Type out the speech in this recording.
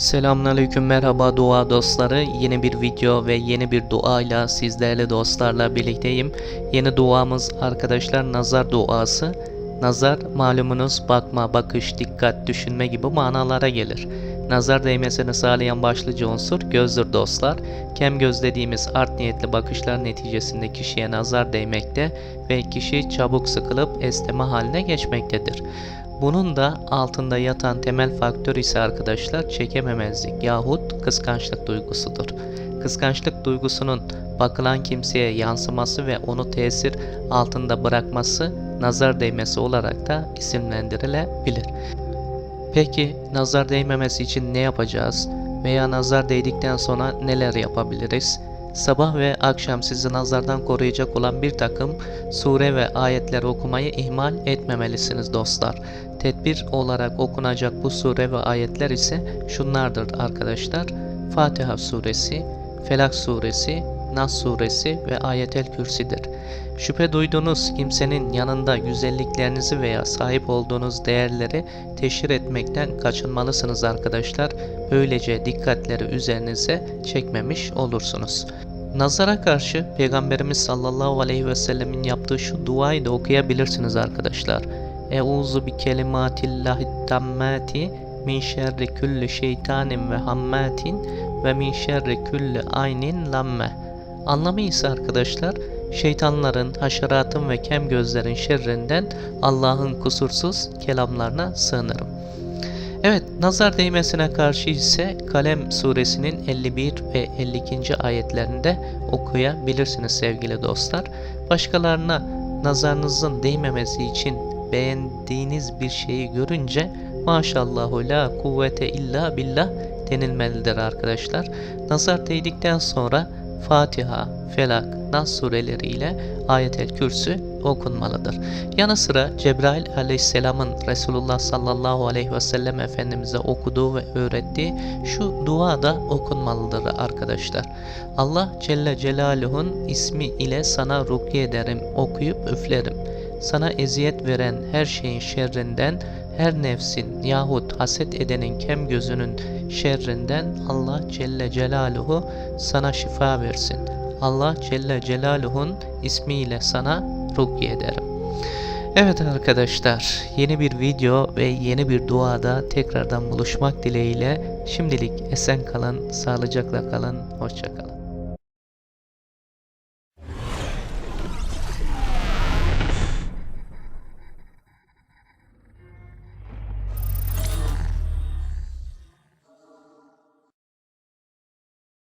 Selamünaleyküm merhaba dua dostları. Yeni bir video ve yeni bir duayla sizlerle dostlarla birlikteyim. Yeni duamız arkadaşlar nazar duası. Nazar malumunuz bakma, bakış, dikkat, düşünme gibi manalara gelir. Nazar değmesini sağlayan başlıca unsur gözdür dostlar. Kem göz dediğimiz art niyetli bakışlar neticesinde kişiye nazar değmekte ve kişi çabuk sıkılıp esneme haline geçmektedir. Bunun da altında yatan temel faktör ise arkadaşlar çekememezlik yahut kıskançlık duygusudur. Kıskançlık duygusunun bakılan kimseye yansıması ve onu tesir altında bırakması nazar değmesi olarak da isimlendirilebilir. Peki nazar değmemesi için ne yapacağız? Veya nazar değdikten sonra neler yapabiliriz? Sabah ve akşam sizi nazardan koruyacak olan bir takım sure ve ayetler okumayı ihmal etmemelisiniz dostlar. Tedbir olarak okunacak bu sure ve ayetler ise şunlardır arkadaşlar. Fatiha suresi, Felak suresi, Nas suresi ve Ayetel Kürsi'dir. Şüphe duyduğunuz kimsenin yanında güzelliklerinizi veya sahip olduğunuz değerleri teşhir etmekten kaçınmalısınız arkadaşlar. Böylece dikkatleri üzerinize çekmemiş olursunuz. Nazara karşı Peygamberimiz sallallahu aleyhi ve sellemin yaptığı şu duayı da okuyabilirsiniz arkadaşlar. Euzu bi kelimatillahi tammati min şerri kulli şeytanin ve hammatin ve min şerri kulli aynin lamme. Anlamı ise arkadaşlar şeytanların, haşeratın ve kem gözlerin şerrinden Allah'ın kusursuz kelamlarına sığınırım. Evet, nazar değmesine karşı ise Kalem suresinin 51 ve 52. ayetlerinde okuyabilirsiniz sevgili dostlar. Başkalarına nazarınızın değmemesi için beğendiğiniz bir şeyi görünce maşallahu la kuvvete illa billah denilmelidir arkadaşlar. Nazar değdikten sonra Fatiha, Felak, Nas sureleriyle Ayetel Kürsü okunmalıdır. Yanı sıra Cebrail aleyhisselamın Resulullah sallallahu aleyhi ve sellem Efendimiz'e okuduğu ve öğrettiği şu dua da okunmalıdır arkadaşlar. Allah Celle Celaluhu'nun ismi ile sana rukiye ederim, okuyup üflerim. Sana eziyet veren her şeyin şerrinden, her nefsin yahut haset edenin kem gözünün şerrinden Allah Celle Celaluhu sana şifa versin. Allah Celle Celaluhu'nun ismiyle sana rukiye ederim. Evet arkadaşlar yeni bir video ve yeni bir duada tekrardan buluşmak dileğiyle şimdilik esen kalın, sağlıcakla kalın, hoşçakalın.